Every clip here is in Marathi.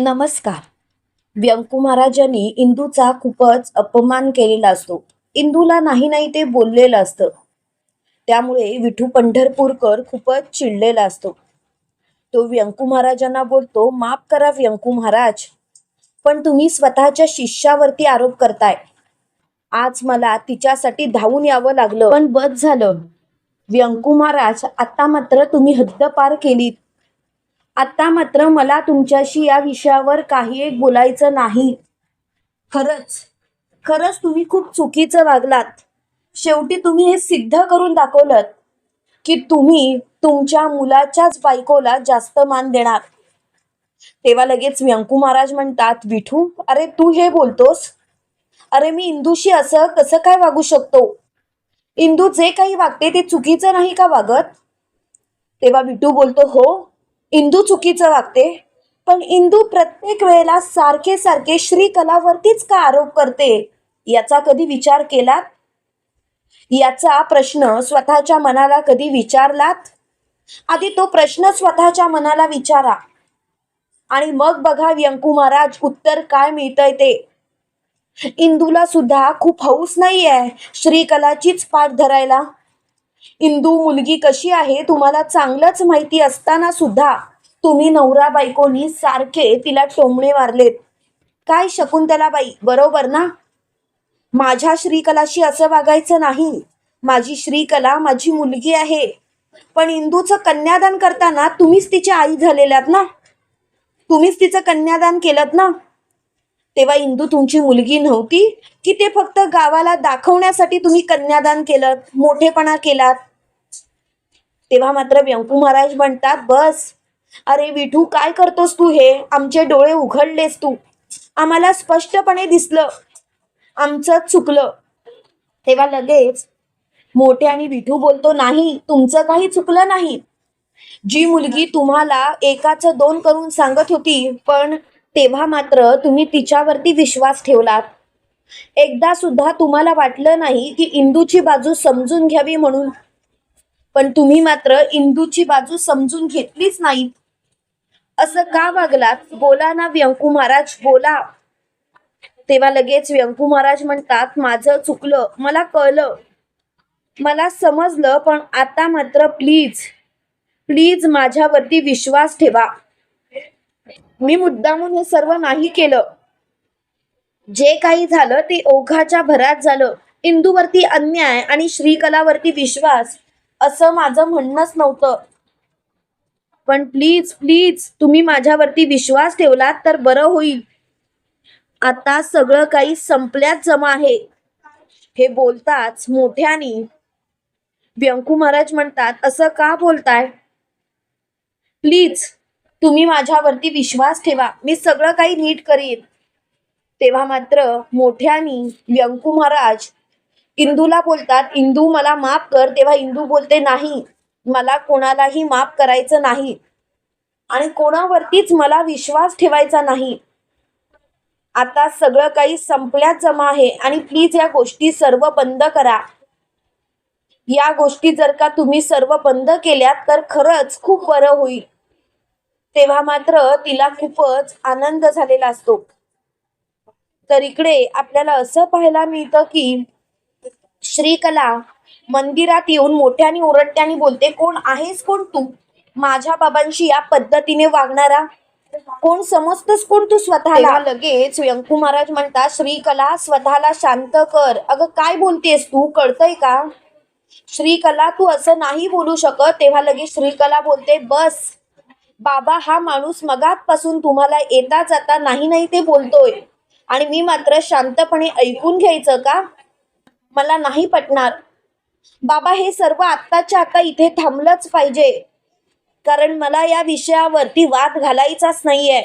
नमस्कार. व्यंकू महाराजांनी इंदूचा खूपच अपमान केलेला असतो. इंदूला नाही नाही ते बोललेलं असतं. त्यामुळे विठू पंढरपूरकर खूपच चिडलेला असतो. तो व्यंकू महाराजांना बोलतो माफ करा व्यंकू महाराज पण तुम्ही स्वतःच्या शिष्यावरती आरोप करताय. आज मला तिच्यासाठी धावून यावं लागलं. पण बस झालं. व्यंकू महाराज आता मात्र तुम्ही हद्द पार केलीत. आत्ता मात्र मला तुमच्याशी या विषयावर काही एक बोलायचं नाही. खरंच खरंच तुम्ही खूप चुकीचं वागलात. शेवटी तुम्ही हे सिद्ध करून दाखवलं की तुम्ही तुमच्या मुलाच्याच बायकोला जास्त मान देणार. तेव्हा लगेच व्यंकू महाराज म्हणतात विठू अरे तू हे बोलतोस? अरे मी इंदूशी असं कसं काय वागू शकतो? इंदू जे काही वागते ते चुकीचं नाही का वागत? तेव्हा विठू बोलतो हो इंदू चुकीचं वागते पण इंदू प्रत्येक वेळेला सारखे सारखे श्रीकलावरतीच का आरोप करते? याचा कधी विचार केलात? याचा प्रश्न स्वतःच्या मनाला कधी विचारलात? आधी तो प्रश्न स्वतःच्या मनाला विचारा. आणि मग बघा व्यंकू महाराज उत्तर काय मिळतंय ते. इंदूला सुद्धा खूप हौस नाही आहे श्रीकलाचीच पाठ धरायला. इंदू मुलगी कशी आहे तुम्हाला चांगलंच माहिती असताना सुद्धा तुम्ही नवरा बायकोनी सारखे तिला टोमणे मारलेत. काय शकुंतला बाई बरोबर ना? माझ्या श्रीकलाशी असं वागायचं नाही. माझी श्रीकला माझी मुलगी आहे. पण इंदूचं कन्यादान करताना तुम्हीच तिची आई झालेल्यात ना? तुम्हीच तिचं कन्यादान केलं ना? तेव्हा इंदू तुमची मुलगी नव्हती की ते फक्त गावाला दाखवण्यासाठी तुम्ही कन्यादान केलं मोठेपणा केलात? तेव्हा मात्र व्यंकू महाराज म्हणतात बस. अरे विठू काय करतोस तू हे? आमचे डोळे उघडलेस तू. आम्हाला स्पष्टपणे दिसलं. आमचं चुकलं. तेव्हा लगेच मोठे आणि विठू बोलतो नाही तुमचं काही चुकलं नाही. जी मुलगी तुम्हाला एकाच दोन करून सांगत होती पण तेव्हा मात्र तुम्ही तिच्यावरती विश्वास ठेवलात. एकदा सुद्धा तुम्हाला वाटलं नाही की इंदूची बाजू समजून घ्यावी म्हणून. पण तुम्ही मात्र इंदूची बाजू समजून घेतलीच नाही. असं का वागलात? बोला ना व्यंकू महाराज बोला. तेव्हा लगेच व्यंकू महाराज म्हणतात माझं चुकलं मला कळलं. मला समजलं पण आता मात्र प्लीज प्लीज माझ्यावरती विश्वास ठेवा. मी मुद्दामून हे सर्व नाही केलं. जे काही झालं ते ओघाच्या भरात झालं. इंदूवरती अन्याय आणि श्रीकलावरती विश्वास असं माझं म्हणणंच नव्हतं. पण प्लीज प्लीज तुम्ही माझ्यावरती विश्वास ठेवलात तर बरं होईल. आता सगळं काही संपल्यात जमा आहे. हे बोलताच मोठ्यानी व्यंकू महाराज म्हणतात असं का बोलताय? प्लीज तुम्ही माझ्यावरती विश्वास ठेवा. मी सगळं काही नीट करीन. तेव्हा मात्र मोठ्यानी व्यंकू महाराज इंदूला बोलतात इंदू मला माफ कर. तेव्हा इंदू बोलते नाही मला कोणालाही माफ करायचं नाही. आणि कोणावरतीच मला विश्वास ठेवायचा नाही. आता सगळं काही संपल्यात जमा आहे. आणि प्लीज या गोष्टी सर्व बंद करा. या गोष्टी जर का तुम्ही सर्व बंद केल्यात तर खरंच खूप बरं होईल. तेव्हा मात्र तिला खूपच आनंद झालेला असतो. तर इकडे आपल्याला असं पाहायला मिळतं की श्रीकला मंदिरात येऊन मोठ्याने ओरडत्याने बोलते कोण आहेस? कोण तू? माझ्या बाबांशी या पद्धतीने वागणारा? कोण समजतोस कोण तू स्वतःला? लगेच व्यंकू महाराज म्हणतात श्रीकला स्वतःला शांत कर. अगं काय बोलतेस तू? कळतय का? श्रीकला तू असं नाही बोलू शकत. तेव्हा लगेच श्रीकला बोलते बस बाबा हा माणूस मगातपासून तुम्हाला येता जाता नाही नाही ते बोलतोय. आणि मी मात्र शांतपणे ऐकून घ्यायचं का? मला नाही पटणार. बाबा हे सर्व आत्ताच्या आता इथे थांबलंच पाहिजे. कारण मला या विषयावरती वाद घालायचाच नाहीये.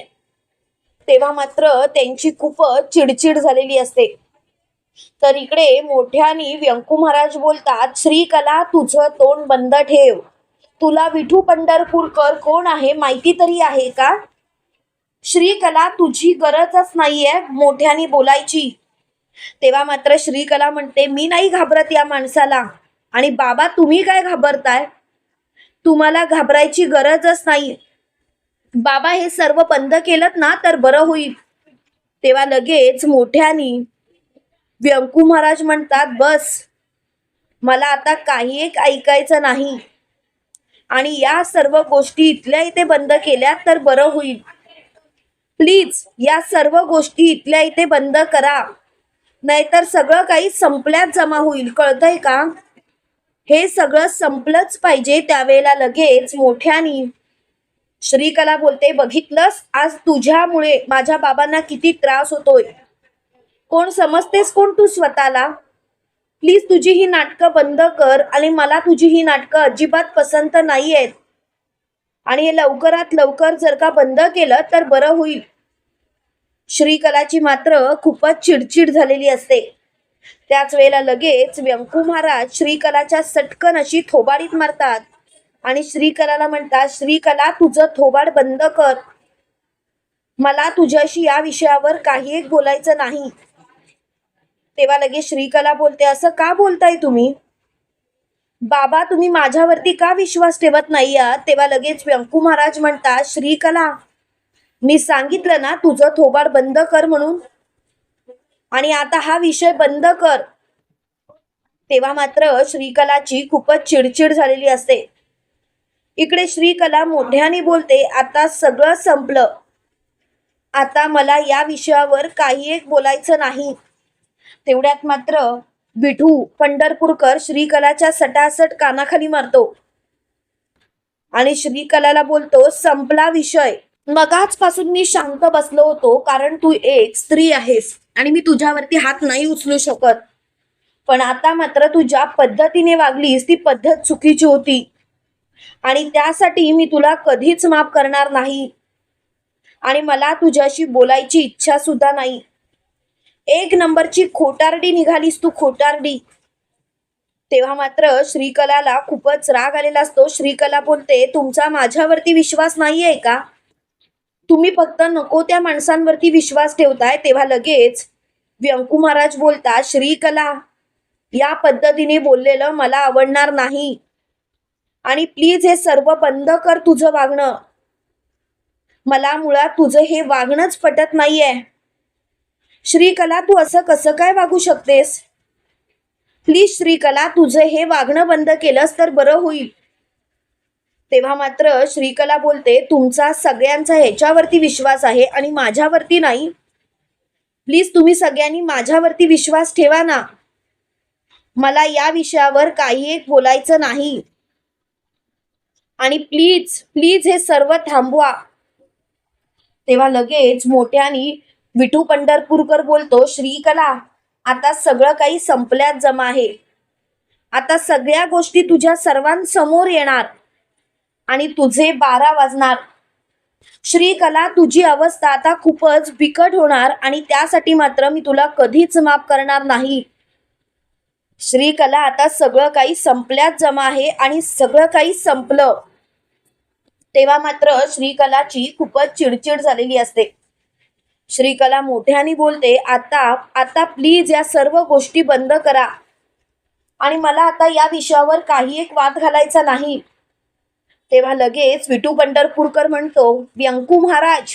तेव्हा मात्र त्यांची खूपच चिडचिड झालेली असते. तर इकडे मोठ्यानी व्यंकू महाराज बोलतात श्रीकला तुझं तोंड बंद ठेव. तुला विठू पंढरपूरकर कोण आहे? माहिती तरी आहे का? श्रीकला तुझी गरजच नाहीये मोठ्यानी बोलायची. तेव्हा मात्र श्रीकला म्हणते मी नाही घाबरत या माणसाला. आणि बाबा तुम्ही काय घाबरताय? तुम्हाला घाबरायची गरजच नाही. बाबा हे सर्व बंद केलं ना तर बरं होईल. तेव्हा लगेच मोठ्यानी व्यंकू महाराज म्हणतात बस मला आता काही एक ऐकायचं नाही. आणि या सर्व गोष्टी इथल्या इथे बंद केल्या तर बरं होईल. प्लीज या सर्व गोष्टी इथल्या इथे बंद करा. नाहीतर सगळं काही संपल्यात जमा होईल. कळतंय का? हे सगळं संपलंच पाहिजे त्यावेळेला लगेच. मोठ्यानी श्रीकला बोलते बघितलंस? आज तुझ्यामुळे माझ्या बाबांना किती त्रास होतोय. कोण समजतेस कोण तू स्वतःला? प्लीज तुझी ही नाटकं बंद कर आणि मला तुझी ही नाटकं अजिबात पसंत नाही आहेत आणि हे लवकरात लवकर जर का बंद केलं तर बरं होईल. श्रीकलाची मात्र खूपच चिडचिड झालेली असते. त्याच वेळेला लगेच व्यंकू महाराज श्रीकलाच्या सटकन अशी थोबाडीत मारतात आणि श्रीकलाला म्हणतात श्रीकला तुझं थोबाड बंद कर. मला तुझ्याशी या विषयावर काही एक बोलायचं नाही. तेव्हा लगेच श्रीकला बोलते असं का बोलताय तुम्ही? बाबा तुम्ही माझ्यावरती का विश्वास ठेवत नाही आहात तेव्हा लगेच व्यंकू महाराज म्हणतात श्रीकला मी सांगितलं ना तुझं थोबाड बंद कर म्हणून. आणि आता हा विषय बंद कर. तेव्हा मात्र श्रीकलाची खूपच चिडचिड झालेली असते. इकडे श्रीकला मोठ्याने बोलते आता सगळं संपलं. आता मला या विषयावर काही एक बोलायचं नाही. तेवढ्यात मात्र विठू पंढरपूरकर श्रीकलाच्या सटासट कानाखाली मारतो. आणि श्रीकलाला बोलतो संपला विषय. मगाच पासून मी शांत बसलो होतो कारण तू एक स्त्री आहेस आणि मी तुझ्यावरती हात नाही उचलू शकत. पण आता मात्र तू ज्या पद्धतीने वागलीस ती पद्धत चुकीची होती. आणि त्यासाठी मी तुला कधीच माफ करणार नाही. आणि मला तुझ्याशी बोलायची इच्छा सुद्धा नाही. एक नंबरची खोटारडी निघालीस तू खोटारडी. तेव्हा मात्र श्रीकलाला खूपच राग आलेला असतो. श्रीकला बोलते तुमचा माझ्यावरती विश्वास नाहीये का? तुम्ही फक्त नको त्या माणसांवरती विश्वास ठेवताय. तेव्हा लगेच व्यंकू महाराज बोलता श्रीकला या पद्धतीने बोललेलं मला आवडणार नाही. आणि प्लीज हे सर्व बंद कर तुझं वागणं. मला मुळात तुझं हे वागणंच पटत नाहीये. श्रीकला तू असं कसं काय वागू शकतेस? प्लीज श्रीकला तुझं हे वागणं बंद केलंस तर बरं होईल. तेव्हा मात्र श्रीकला बोलते तुमचा सगळ्यांचा ह्याच्यावरती विश्वास आहे आणि माझ्यावरती नाही. प्लीज तुम्ही सगळ्यांनी माझ्यावरती विश्वास ठेवा ना. मला या विषयावर काही एक बोलायचं नाही. आणि प्लीज प्लीज हे सर्व थांबवा. तेव्हा लगेच मोठ्यानी विठू पंढरपूरकर बोलतो श्रीकला आता सगळं काही संपल्यात जमा आहे आता सगळ्या गोष्टी तुझ्या सर्वांसमोर येणार आणि तुझे बारा वाजणार. श्रीकला तुझी अवस्था आता खूपच बिकट होणार आणि त्यासाठी मात्र मी तुला कधीच माफ करणार नाही. श्रीकला आता सगळं काही संपल्यात जमा आहे आणि सगळं काही संपलं. तेव्हा मात्र श्रीकलाची खूपच चिडचिड झालेली असते. श्रीकला मोठ्याने बोलते आता आता प्लीज या सर्व गोष्टी बंद करा. आणि मला आता या विषयावर काही एक वाद घालायचा नाही. तेव्हा लगेच विटू पंढरपूरकर म्हणतो व्यंकू महाराज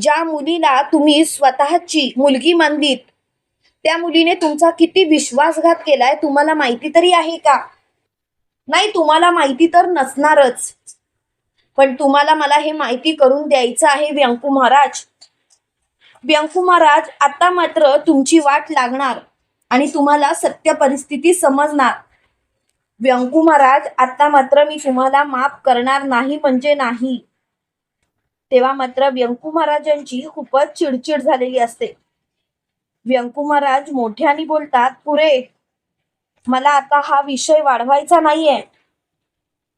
ज्या मुलीला तुम्ही स्वतःची मुलगी मानलीत त्या मुलीने तुमचा किती विश्वासघात केलाय तुम्हाला माहिती तरी आहे का? नाही तुम्हाला माहिती तर नसणारच. पण तुम्हाला मला हे माहिती करून द्यायचं आहे व्यंकू महाराज. व्यंकू महाराज आता मात्र तुमची वाट लागणार आणि तुम्हाला सत्य परिस्थिती समजणार. व्यंकू महाराज आता मात्र मी तुम्हाला माफ करणार नाही म्हणजे नाही. तेव्हा मात्र व्यंकू महाराजांची खूपच चिडचिड झालेली असते. व्यंकू महाराज मोठ्याने बोलतात पुरे मला आता हा विषय वाढवायचा नाहीये.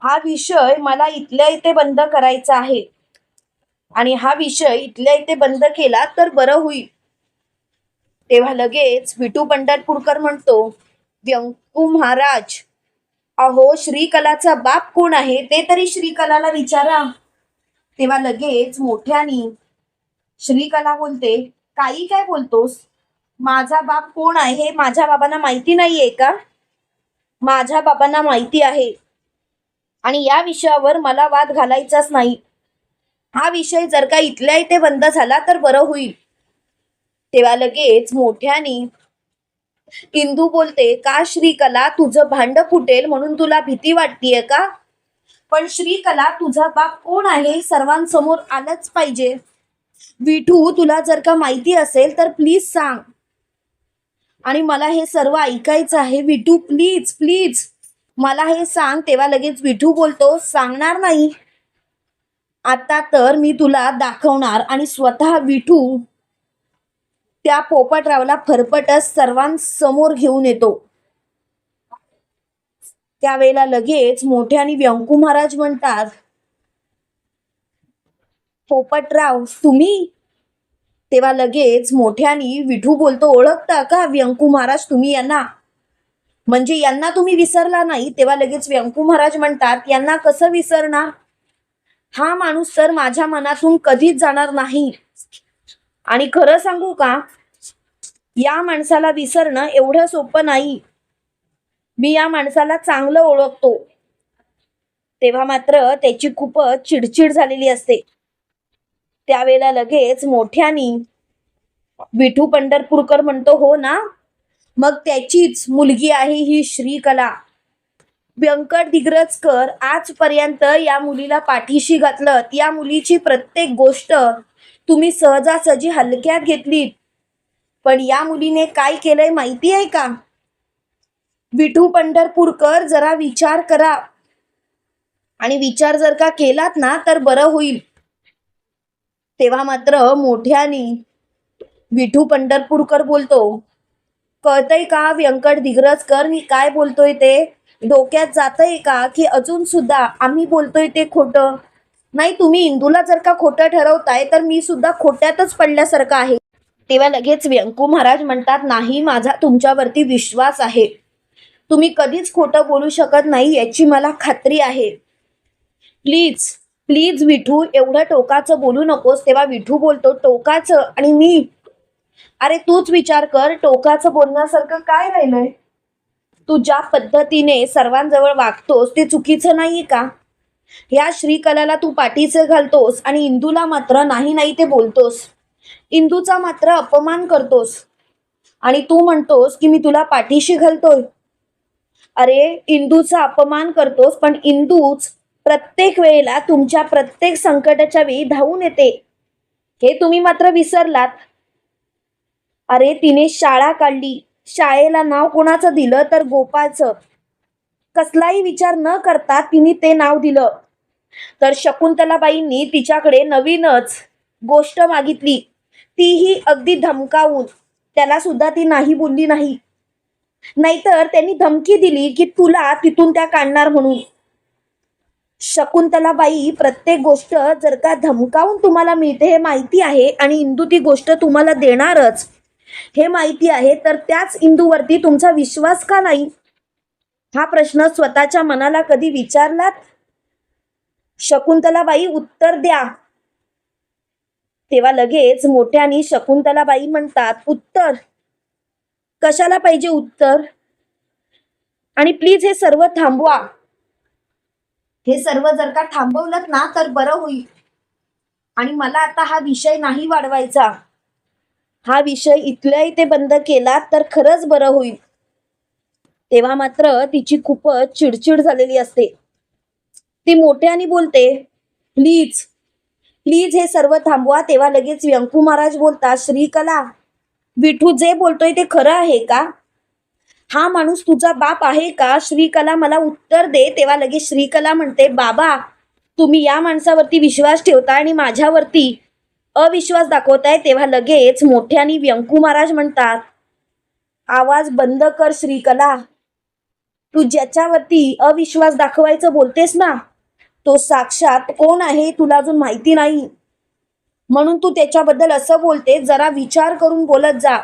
हा विषय मला इथल्या इथे बंद करायचा आहे. आणि हा विषय इथल्या इथे बंद केला तर बरं होईल. तेव्हा लगेच विटू पंढरपूरकर म्हणतो व्यंकू महाराज अहो श्रीकलाचा बाप कोण आहे? ते तरी श्रीकलाला विचारा. तेव्हा लगेच मोठ्यानी श्रीकला बोलते काही काय बोलतोस? माझा बाप कोण आहे? हे माझ्या बाबांना माहिती नाहीये का? माझ्या बाबांना माहिती आहे. आणि या विषयावर मला वाद घालायचाच नाही. हा विषय जर का इथल्या इथे बंद झाला तर बरं होईल. तेव्हा लगेच मोठ्याने इंदू बोलते का श्रीकला तुझं भांड फुटेल म्हणून तुला भीती वाटतीये का? पण श्रीकला तुझा बाप कोण आहे? सर्वांसमोर आलंच पाहिजे. विठू तुला जर का माहिती असेल तर प्लीज सांग. आणि मला हे सर्व ऐकायचं आहे. Vithu please please. मला हे सांग. तेव्हा लगेच विठू बोलतो सांगणार नाही. आता तर मी तुला दाखवणार आणि स्वतः विठू त्या पोपटरावला फरफटच सर्वांसमोर घेऊन येतो. त्यावेळेला लगेच मोठ्याने व्यंकू महाराज म्हणतात पोपटराव तुम्ही? तेव्हा लगेच मोठ्यानी विठू बोलतो ओळखता का व्यंकू महाराज तुम्ही यांना? म्हणजे यांना तुम्ही विसरला नाही? तेव्हा लगेच व्यंकू महाराज म्हणतात यांना कसं विसरणार? हा माणूस सर माझ्या मनातून कधीच जाणार नाही. आणि खरं सांगू का? या माणसाला विसरणं एवढं सोपं नाही. मी या माणसाला चांगलं ओळखतो. तेव्हा मात्र त्याची खूपच चिडचिड झालेली असते. त्यावेळेला लगेच मोठ्यानी विठू पंढरपूरकर म्हणतो हो ना मग त्याचीच मुलगी आहे ही श्रीकला. व्यंकट दिग्रजकर आजपर्यंत या मुलीला पाठीशी घातलं. या मुलीची प्रत्येक गोष्ट तुम्ही सहजासहजी हलक्यात घेतली पण या मुलीने काय केलंय माहिती आहे का? विठू पंढरपूरकर जरा विचार करा. आणि विचार जर का केलात ना तर बरं होईल. तेव्हा मात्र मोठ्याने विठू पंढरपूरकर बोलतो कळतंय का व्यंकट दिग्रजकर मी काय बोलतोय ते? डोक्यात जातंय का? की अजून सुद्धा आम्ही बोलतोय ते खोटं. नाही तुम्ही इंदूला जर का खोटं ठरवताय तर मी सुद्धा खोट्यातच पडल्यासारखं आहे. तेव्हा लगेच व्यंकू महाराज म्हणतात नाही माझा तुमच्यावरती विश्वास आहे. तुम्ही कधीच खोटं बोलू शकत नाही याची मला खात्री आहे. प्लीज प्लीज विठू एवढं टोकाचं बोलू नकोस. तेव्हा विठू बोलतो टोकाचं आणि मी. अरे तूच विचार कर टोकाचं बोलण्यासारखं काय राहिलंय? तू ज्या पद्धतीने सर्वांजवळ वागतोस ते चुकीचं नाहीये का? या श्रीकलाला तू पाठीचे घालतोस आणि इंदूला मात्र नाही नाही ते बोलतोस. इंदूचा मात्र अपमान करतोस. आणि तू म्हणतोस की मी तुला पाठीशी घालतोय. अरे इंदूचा अपमान करतोस पण इंदूच प्रत्येक वेळेला तुमच्या प्रत्येक संकटाच्या वेळी धावून येते. हे तुम्ही मात्र विसरलात. अरे तिने शाळा काढली. शाळेला नाव कोणाचं दिलं तर गोपाळचं? कसलाही विचार न करता तिने ते नाव दिलं. तर शकुंतलाबाईंनी तिच्याकडे नवीनच गोष्ट मागितली. तीही अगदी धमकावून. त्याला सुद्धा ती नाही बोलली नाही. नाहीतर त्यांनी धमकी दिली की तुला तिथून त्या काढणार म्हणून. शकुंतलाबाई प्रत्येक गोष्ट जर का धमकावून तुम्हाला मिळते हे माहिती आहे आणि इंदू ती गोष्ट तुम्हाला देणारच हे माहिती आहे तर त्याच इंदूवरती तुमचा विश्वास का नाही? हा प्रश्न स्वतःच्या मनाला कधी विचारलात? शकुंतलाबाई उत्तर द्या. तेव्हा लगेच मोठ्याने शकुंतलाबाई म्हणतात उत्तर. कशाला पाहिजे उत्तर? आणि प्लीज हे सर्व थांबवा. हे सर्व जर का थांबवलं ना तर बरं होईल. आणि मला आता हा विषय नाही वाढवायचा. हा विषय इथल्या इथे बंद केला तर खरंच बरं होईल. तेव्हा मात्र तिची खूपच चिडचिड झालेली असते. ती मोठ्याने बोलते प्लीज प्लीज हे सर्व थांबवा. तेव्हा लगेच व्यंकू महाराज बोलतात श्रीकला विठू जे बोलतोय ते खरं आहे का? हा माणूस तुझा बाप आहे का? श्रीकला मला उत्तर दे. तेव्हा लगेच श्रीकला म्हणते बाबा तुम्ही या माणसावरती विश्वास ठेवता आणि माझ्यावरती अविश्वास दाखवताय तेव्हा लगेच मोठ्याने व्यंकू महाराज म्हणतात आवाज बंद कर श्रीकला. तू ज्याच्यावरती अविश्वास दाखवायचं बोलतेस ना तो साक्षात कोण आहे तुला अजून माहिती नाही. म्हणून तू त्याच्याबद्दल असं बोलते जरा विचार करून बोलत जा.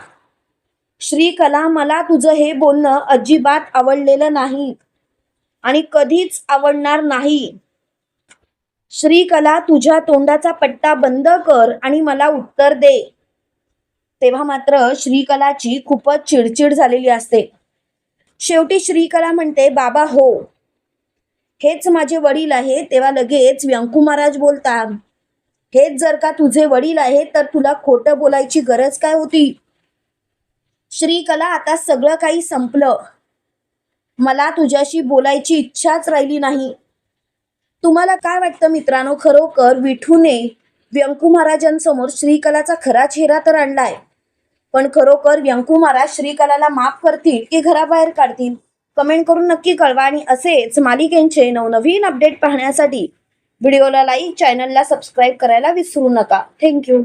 श्रीकला मला तुझं हे बोलणं अजिबात आवडलेलं नाही आणि कधीच आवडणार नाही. श्रीकला तुझ्या तोंडाचा पट्टा बंद कर आणि मला उत्तर दे. तेव्हा मात्र श्रीकलाची खूपच चिडचिड झालेली असते. शेवटी श्रीकला म्हणते बाबा हो. हेच माझे वडील आहे तेव्हा लगेच व्यंकू महाराज बोलतात हेच जर का तुझे वडील आहे तर तुला खोटं बोलायची गरज काय होती? श्रीकला आता सगळं काही संपलं. मला तुझ्याशी बोलायची इच्छाच राहिली नाही. तुम्हाला काय वाटतं मित्रांनो? खरोखर विठूने व्यंकू महाराजांसमोर श्रीकलाचा खरा चेहरा तर आणलाय. पण खरोखर व्यंकू महाराज श्रीकलाला माफ करतील की घराबाहेर काढतील? कमेंट करून नक्की कळवा आणि असेच मालिकेंचे नवनवीन अपडेट पाहण्यासाठी व्हिडिओला लाईक चॅनलला सबस्क्राईब करायला विसरू नका. थँक्यू.